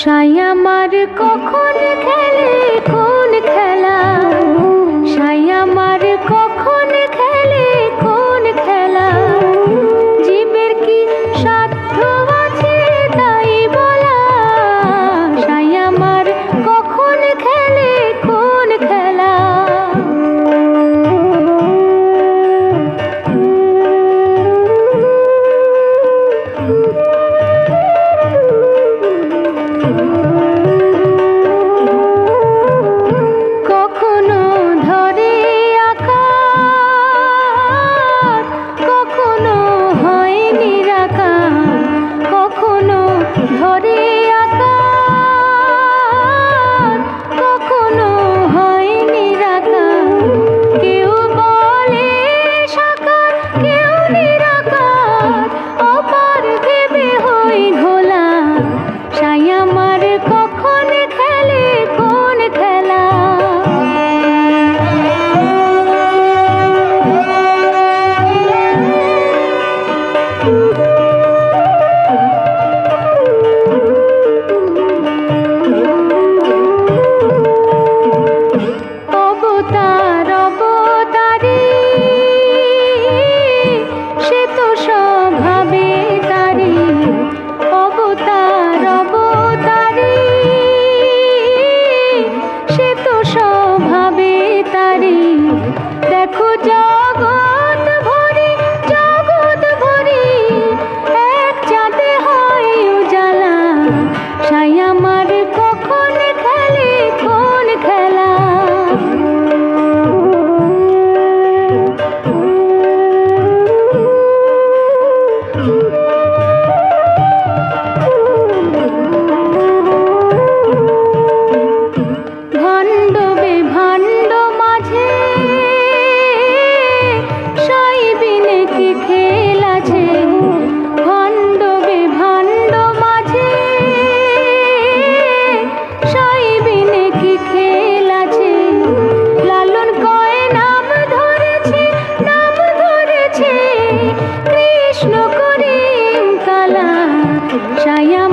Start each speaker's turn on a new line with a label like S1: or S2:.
S1: সাই আমার কখন খেলে কোন খেলা? সাই আমার shy